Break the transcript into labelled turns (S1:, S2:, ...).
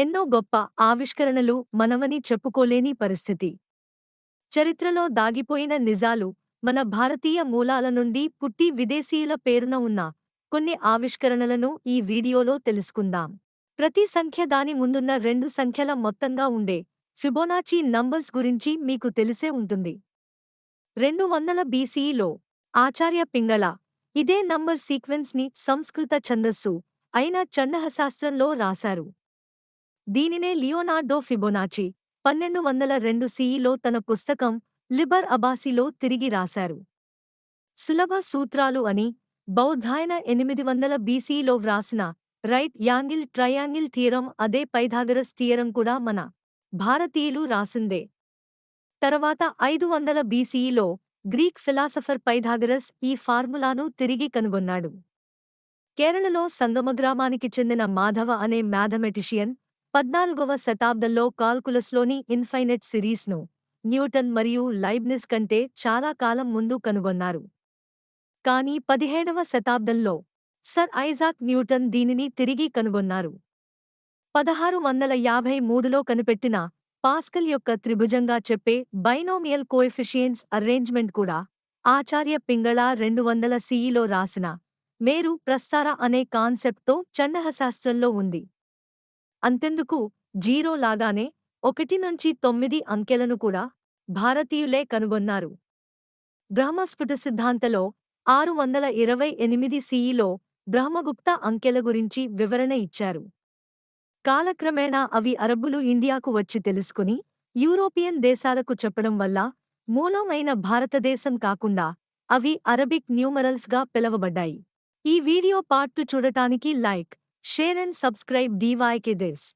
S1: ఎన్నో గొప్ప ఆవిష్కరణలు మనవని చెప్పుకోలేని పరిస్థితి. చరిత్రలో దాగిపోయిన నిజాలు మన భారతీయ మూలాల నుండి పుట్టి విదేశీయుల పేరున ఉన్న కొన్ని ఆవిష్కరణలను ఈ వీడియోలో తెలుసుకుందాం. ప్రతి సంఖ్య దాని ముందున్న రెండు సంఖ్యల మొత్తంగా ఉండే ఫిబోనాచీ నంబర్స్ గురించి మీకు తెలిసే ఉంటుంది. రెండు వందల బీసీలో ఆచార్య పింగళ ఇదే నంబర్ సీక్వెన్స్ని సంస్కృత ఛందస్సు అయిన చండహశాస్త్రంలో రాశారు. దీనినే లియోనార్డో ఫిబొనాచి పన్నెండు వందల రెండు సిఈలో తన పుస్తకం లిబర్ అబాసిలో తిరిగి రాశారు. సులభ సూత్రాలు అని బౌద్ధాయన ఎనిమిది వందల బీసీలో వ్రాసిన రైట్ యాంగిల్ ట్రయాంగిల్ థియరం అదే పైథాగరస్ థియరం కూడా మన భారతీయులు రాసిందే. తర్వాత ఐదు వందల బీసీలో గ్రీక్ ఫిలాసఫర్ పైథాగరస్ ఈ ఫార్ములాను తిరిగి కనుగొన్నాడు. కేరళలో సంగమగ్రామానికి చెందిన మాధవ అనే మ్యాథమెటిషియన్ పద్నాలుగవ శతాబ్దంలో కాల్కులస్లోని ఇన్ఫైనెట్ సిరీస్ను న్యూటన్ మరియు లైబ్నిస్ కంటే చాలా కాలం ముందు కనుగొన్నారు. కానీ పదిహేడవ శతాబ్దంలో సర్ ఐజాక్ న్యూటన్ దీనిని తిరిగి కనుగొన్నారు. పదహారు వందల యాభై మూడులో కనిపెట్టిన పాస్కల్ యొక్క త్రిభుజంగా చెప్పే బైనోమియల్ కోఎఫిషియన్స్ అరేంజ్మెంట్ కూడా ఆచార్య పింగళ రెండు వందల సిఈలో రాసిన మేరు ప్రస్తార అనే కాన్సెప్ట్తో చండహశాస్త్రంలో ఉంది. అంతెందుకు జీరో లాగానే ఒకటి నుంచి తొమ్మిది అంకెలను కూడా భారతీయులే కనుగొన్నారు. బ్రహ్మస్ఫుట సిద్ధాంతలో ఆరు వందల ఇరవై ఎనిమిది సిఈలో బ్రహ్మగుప్త అంకెల గురించి వివరణ ఇచ్చారు. కాలక్రమేణా అవి అరబ్బులు ఇండియాకు వచ్చి తెలుసుకుని యూరోపియన్ దేశాలకు చెప్పడం వల్ల మూలమైన భారతదేశం కాకుండా అవి అరబిక్ న్యూమరల్స్గా పిలవబడ్డాయి. ఈ వీడియో పార్ట్ చూడటానికి like Share and subscribe DYK this.